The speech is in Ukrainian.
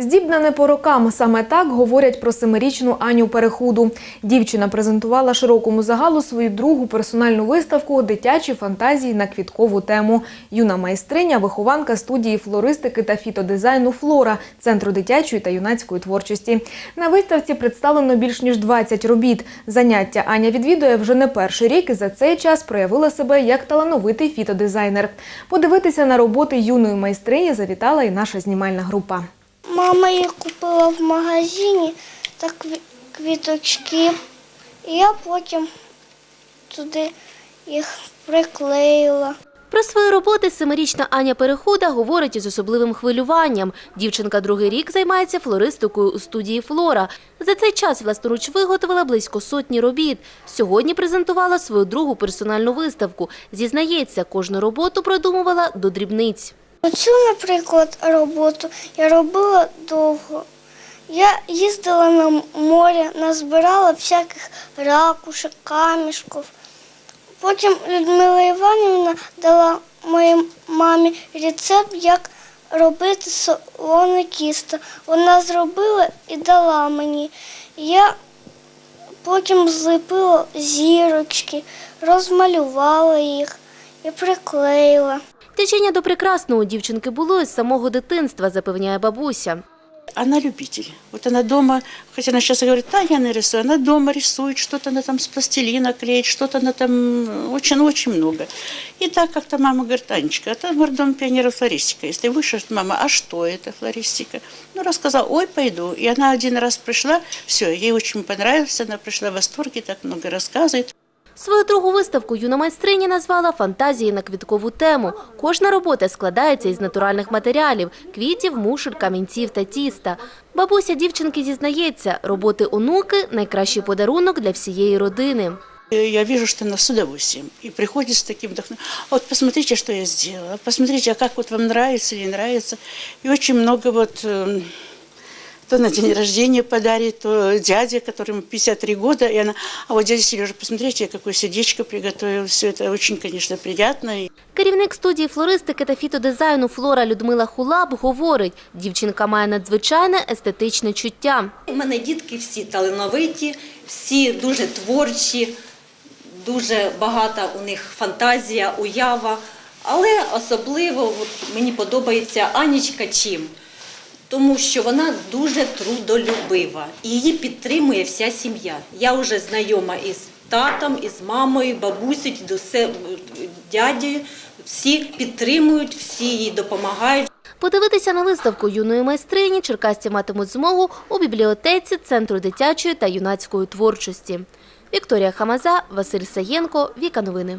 Здібна не по рокам. Саме так говорять про семирічну Аню Перехуду. Дівчина презентувала широкому загалу свою другу персональну виставку Дитячі фантазії на квіткову тему. Юна майстриня, вихованка студії флористики та фітодизайну Флора Центру дитячої та юнацької творчості. На виставці представлено більш ніж 20 робіт. Заняття Аня відвідує вже не перший рік і за цей час проявила себе як талановитий фітодизайнер. Подивитися на роботи юної майстрині завітала і наша знімальна група. Мама їх купила в магазині та квіточки. І я потім туди їх приклеїла. Про свої роботи семирічна Аня Перехуда говорить із особливим хвилюванням. Дівчинка другий рік займається флористикою у студії Флора. За цей час власноруч виготовила близько сотні робіт. Сьогодні презентувала свою другу персональну виставку. Зізнається, кожну роботу продумувала до дрібниць. Оцю, наприклад, роботу я робила довго. Я їздила на море, назбирала всяких ракушек, камішків. Потім Людмила Іванівна дала моїй мамі рецепт, як робити солоне кісто. Вона зробила і дала мені. Я потім зліпила зірочки, розмалювала їх і приклеїла. Течення до прекрасного у дівчинки було із самого дитинства, запевняє бабуся. Она любитель. Вот она дома, хотя она сейчас говорит, да, я нарисую, она дома рисует, что-то она там с пластилина клеит, что-то она там, очень-очень много. И так как-то мама говорит, Анечка, это гордом пионера флористика. Если вышла, мама, а что это флористика? Ну, рассказала, ой, пойду. И она один раз пришла, все, ей очень понравилось, она пришла в восторге, так много рассказывает. Свою другу виставку юна майстриня назвала «Фантазії на квіткову тему». Кожна робота складається із натуральних матеріалів – квітів, мушель, камінців та тіста. Бабуся дівчинки зізнається, роботи онуки – найкращий подарунок для всієї родини. Я вижу, что она с удовольствием. И приходит с таким вдохновением. Вот посмотрите, что я сделала. Посмотрите, а как вам нравится или не нравится. И очень много. То на день рождения подарит, то дядя, которому 53 года, и она, а вот дядя Сережа, посмотрите, я какое сердечко приготовил, все это очень, конечно, приятно. Керівник студії флористики та фітодизайну Флора Людмила Хулаб говорить, дівчинка має надзвичайне естетичне чуття. У мене дітки всі талановиті, всі дуже творчі, дуже багата у них фантазія, уява. Але особливо от, мені подобається Анічка чим? Тому що вона дуже трудолюбива і її підтримує вся сім'я. Я вже знайома із татом, із мамою, бабусею, дідусе- дядею. Всі підтримують, всі їй допомагають. Подивитися на виставку юної майстрині черкасці матимуть змогу у бібліотеці Центру дитячої та юнацької творчості. Вікторія Хамаза, Василь Саєнко, Віка Новини.